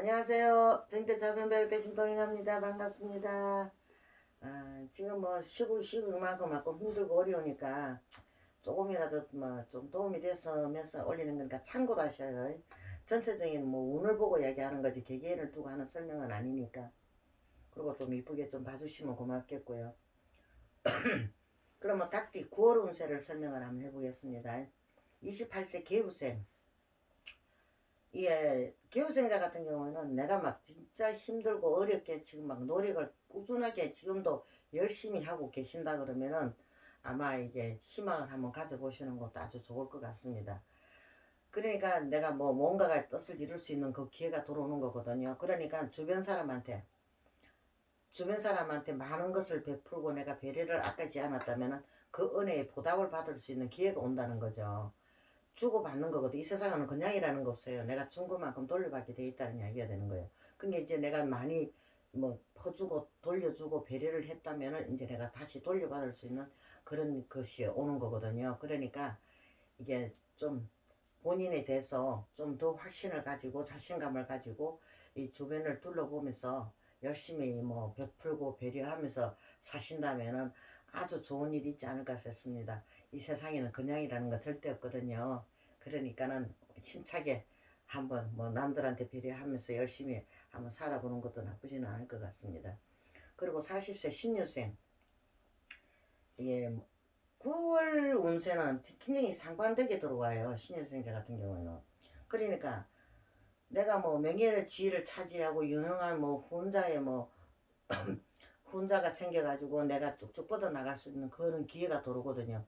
안녕하세요. 등대 자변별 대 신 동행합니다. 반갑습니다. 아, 지금 뭐 쉬고 쉬고 그만큼 만큼 힘들고 어려우니까 조금이라도 뭐 좀 도움이 됐으면서 올리는 거니까 참고로 하셔요. 전체적인 뭐 운을 보고 얘기하는 거지 개개인을 두고 하는 설명은 아니니까. 그리고 좀 이쁘게 좀 봐주시면 고맙겠고요. 그러면 닭띠 9월 운세를 설명을 한번 해보겠습니다. 28세 개우생. 예, 교육생자 같은 경우는 내가 막 진짜 힘들고 어렵게 지금 막 노력을 꾸준하게 지금도 열심히 하고 계신다 그러면은 아마 이게 희망을 한번 가져보시는 것도 아주 좋을 것 같습니다. 그러니까 내가 뭐 뭔가가 뜻을 이룰 수 있는 그 기회가 들어오는 거거든요. 그러니까 주변 사람한테 주변 사람한테 많은 것을 베풀고 내가 배려를 아끼지 않았다면은 그 은혜에 보답을 받을 수 있는 기회가 온다는 거죠. 주고받는 거거든. 이 세상에는 그냥이라는 거 없어요. 내가 준 것만큼 돌려받게 돼 있다는 이야기가 되는 거예요. 근데 이제 내가 많이 뭐 퍼주고 돌려주고 배려를 했다면은 이제 내가 다시 돌려받을 수 있는 그런 것이 오는 거거든요. 그러니까 이게 좀 본인에 대해서 좀 더 확신을 가지고 자신감을 가지고 이 주변을 둘러보면서 열심히 뭐 베풀고 배려하면서 사신다면은 아주 좋은 일이 있지 않을까 싶습니다. 이 세상에는 그냥이라는 거 절대 없거든요. 그러니까는 힘차게 한번 뭐 남들한테 배려하면서 열심히 한번 살아보는 것도 나쁘지는 않을 것 같습니다. 그리고 40세 신유생 예, 9월 운세는 굉장히 상반되게 들어와요. 신유생자 같은 경우에는. 그러니까 내가 뭐 명예를 지위를 차지하고 유능한 뭐 혼자의 뭐 혼자가 생겨가지고 내가 쭉쭉 뻗어 나갈 수 있는 그런 기회가 들어오거든요.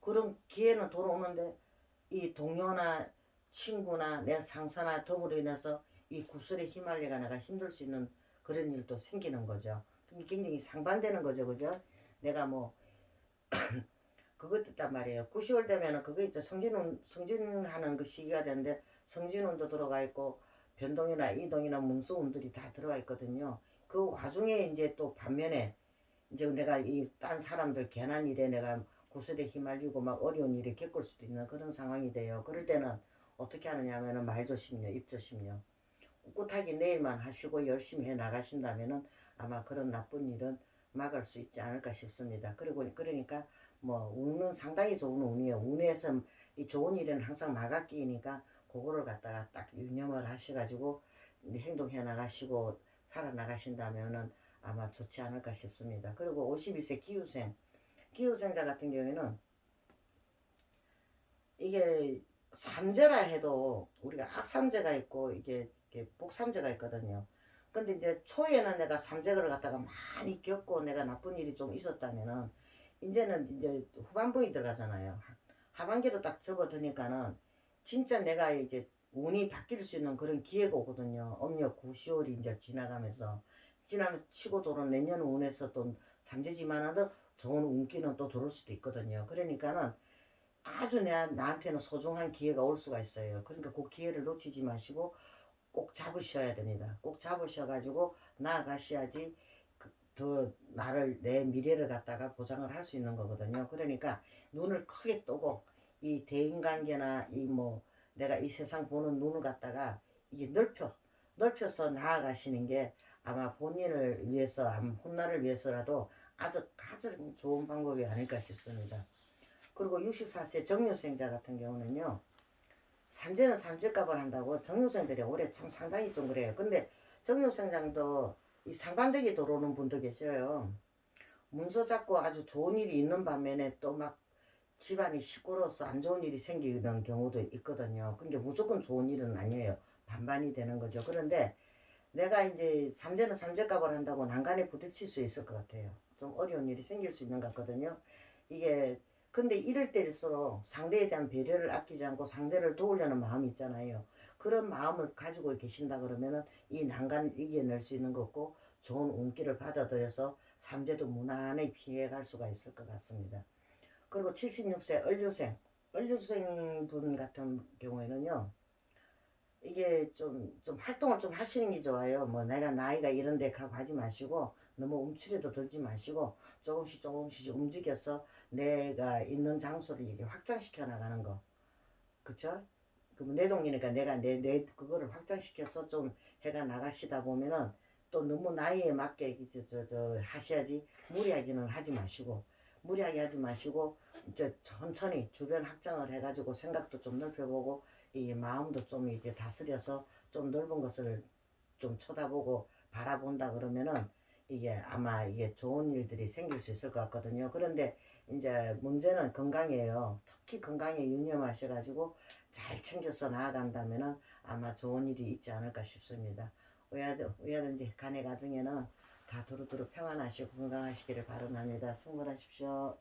그런 기회는 들어오는데 이 동료나 친구나 내 상사나 더불어 인해서 이 구슬에 휘말려가 내가 힘들 수 있는 그런 일도 생기는 거죠. 그게 굉장히 상반되는 거죠, 그죠? 내가 뭐 그것 있단 말이에요. 9, 월 되면은 그거 있죠. 성진운 성진하는 그 시기가 되는데 성진운도 들어가 있고 변동이나 이동이나 문서운들이 다 들어가 있거든요. 그 와중에 이제 또 반면에 이제 내가 이 딴 사람들 괜한 일에 내가 구슬에 휘말리고 막 어려운 일을 겪을 수도 있는 그런 상황이 돼요. 그럴 때는 어떻게 하느냐면은 말 조심요, 입 조심요. 꿋꿋하게 내일만 하시고 열심히 해 나가신다면은 아마 그런 나쁜 일은 막을 수 있지 않을까 싶습니다. 그리고 그러니까 뭐 운은 상당히 좋은 운이에요. 운에서 이 좋은 일은 항상 막아끼니까 그거를 갖다가 딱 유념을 하셔가지고 행동해 나가시고 살아 나가신다면은 아마 좋지 않을까 싶습니다. 그리고 52세 기후생, 기후생자 같은 경우에는 이게 삼재라 해도 우리가 악삼재가 있고 이게, 이게 복삼재가 있거든요. 근데 이제 초에는 내가 삼재를 갖다가 많이 겪고 내가 나쁜 일이 좀 있었다면은 이제는 이제 후반부에 들어가잖아요. 하반기로 딱 접어드니까는 진짜 내가 이제 운이 바뀔 수 있는 그런 기회가 오거든요. 음력 9, 10월이 이제 지나가면서 지나면서 치고 도는 내년 운에서 또 삼재지만은 좋은 운기는 또 들어올 수도 있거든요. 그러니까는 아주 내, 나한테는 소중한 기회가 올 수가 있어요. 그러니까 그 기회를 놓치지 마시고 꼭 잡으셔야 됩니다. 꼭 잡으셔가지고 나아가셔야지 그, 더 나를 내 미래를 갖다가 보장을 할 수 있는 거거든요. 그러니까 눈을 크게 뜨고 이 대인관계나 이 뭐 내가 이 세상 보는 눈을 갖다가 이게 넓혀 넓혀서 나아가시는 게 아마 본인을 위해서 훗날을 위해서라도 아주 가장 좋은 방법이 아닐까 싶습니다. 그리고 64세 정유생자 같은 경우는요. 삼재는 삼재값을 한다고 정유생들이 올해 참 상당히 좀 그래요. 근데 정유생장도 이 상반되게 들어오는 분도 계셔요. 문서 잡고 아주 좋은 일이 있는 반면에 또 막 집안이 시끄러워서 안 좋은 일이 생기는 경우도 있거든요. 그게 무조건 좋은 일은 아니에요. 반반이 되는 거죠. 그런데 내가 이제 삼재는 삼재값을 한다고 난간에 부딪힐 수 있을 것 같아요. 좀 어려운 일이 생길 수 있는 것 같거든요. 이게 근데 이럴 때일수록 상대에 대한 배려를 아끼지 않고 상대를 도우려는 마음이 있잖아요. 그런 마음을 가지고 계신다 그러면은 이 난간을 이겨낼 수 있는 거고 좋은 운기를 받아들여서 삼재도 무난히 피해갈 수가 있을 것 같습니다. 그리고 76세 을류생, 을류생 분 같은 경우에는요. 이게 좀, 좀 활동을 좀 하시는 게 좋아요. 뭐 내가 나이가 이런데 가고 하지 마시고 너무 움츠려도 들지 마시고 조금씩 조금씩 움직여서 내가 있는 장소를 이렇게 확장시켜 나가는 거. 그쵸? 그럼 내 동이니까 내가 내, 내 그거를 확장시켜서 좀 해가 나가시다 보면은 또 너무 나이에 맞게 저, 저, 저 하셔야지 무리하게는 하지 마시고 무리하게 하지 마시고 이제 천천히 주변 확장을 해가지고 생각도 좀 넓혀보고 이 마음도 좀 이렇게 다스려서 좀 넓은 것을 좀 쳐다보고 바라본다 그러면은 이게 아마 이게 좋은 일들이 생길 수 있을 것 같거든요. 그런데 이제 문제는 건강이에요. 특히 건강에 유념하셔가지고 잘 챙겨서 나아간다면은 아마 좋은 일이 있지 않을까 싶습니다. 의아든지 간의 가정에는 다 두루두루 평안하시고 건강하시기를 바랍니다. 승분하십시오.